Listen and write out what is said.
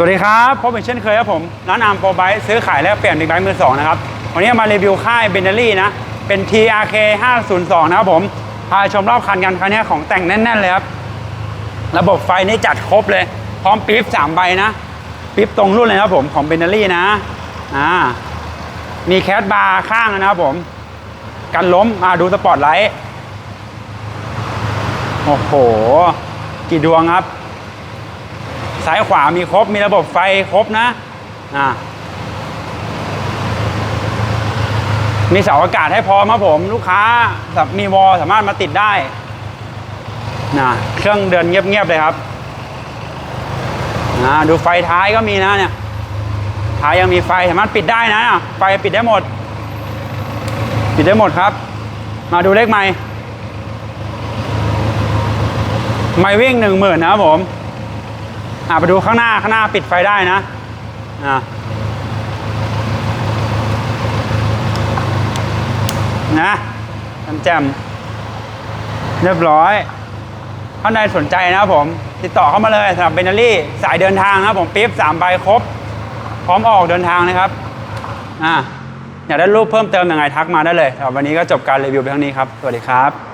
สวัสดีครับพบกันเช่นเคยครับผมร้านอาร์มโปรไบค์ซื้อขายและเปลี่ยนบิ๊กไบค์มือสองนะครับ วันนี้มารีวิวค่ายเบนเนอรี่นะ เป็น TRK 502 นะครับผม พาชมรอบคันกันคันนี้ของแต่งแน่น ๆ เลยครับ ระบบไฟนี่จัดครบเลย พร้อมปี๊บสามใบนะ ปี๊บตรงรุ่นเลยนะครับผม ของเบนเนอรี่นะอ่ามีแคสบาร์ข้างนะครับผม กันล้มมาดูสปอร์ตไลท์โอ้โห กี่ดวงครับ ซ้ายขวามีครบ มีระบบไฟครบนะอ่ามีเสาอากาศให้พร้อมครับผม ลูกค้ามีวอลสามารถมาติดได้นะเครื่องเดินเงียบๆเลยครับนะดูไฟท้ายก็มีนะเนี่ยท้ายยังมีไฟสามารถปิดได้นะ ไฟปิดได้หมด ปิดได้หมดครับ มาดูเลขไม้ไม่วิ่งหนึ่งหมื่นนะครับผม อ่าไปดูข้างหน้าข้างหน้าปิดไฟได้นะอ่านะแจ่มเรียบร้อยท่านใดสนใจนะครับผม ติดต่อเข้ามาเลยสำหรับเบนเนอรี่สายเดินทางนะครับผมปี๊บสามใบครบ พร้อมออกเดินทางนะครับอ่าอยากได้รูปเพิ่มเติมยังไงทักมาได้เลยสำหรับวันนี้ก็จบการรีวิวไปเท่านี้ครับ สวัสดีครับ